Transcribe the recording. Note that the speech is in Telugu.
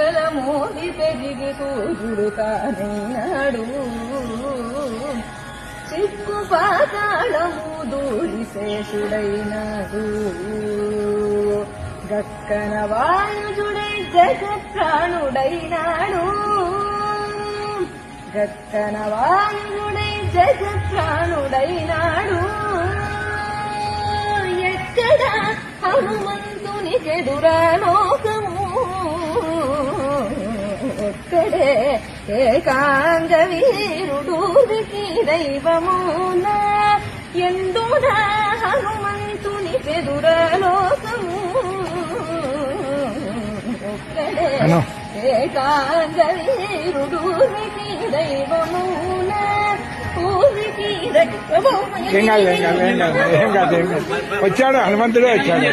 చుక్కల మోగి పెరిగి సూర్యుడు కానైనాడు. చిక్కు పాతాళము దూరి శేషుడైనాడు. గక్కన వాయుజుడై జగత్ప్రాణుడైనాడు. గక్కన వాయుడై జగత్ప్రాణుడైనాడు. ఎక్కడ హనుమంతుని చెడురా ఒక్కడే ఏకాంగ వీరుడు దైవమున. ఎందున హనుమంతుని చెదురా లోకము? ఒక్కడే. ఏకాంగ వీరుడు దైవమున. ఊరికి ఏం కాదు ఏం కాదు కాదు వచ్చాడు హనుమంతుడే వచ్చాడు.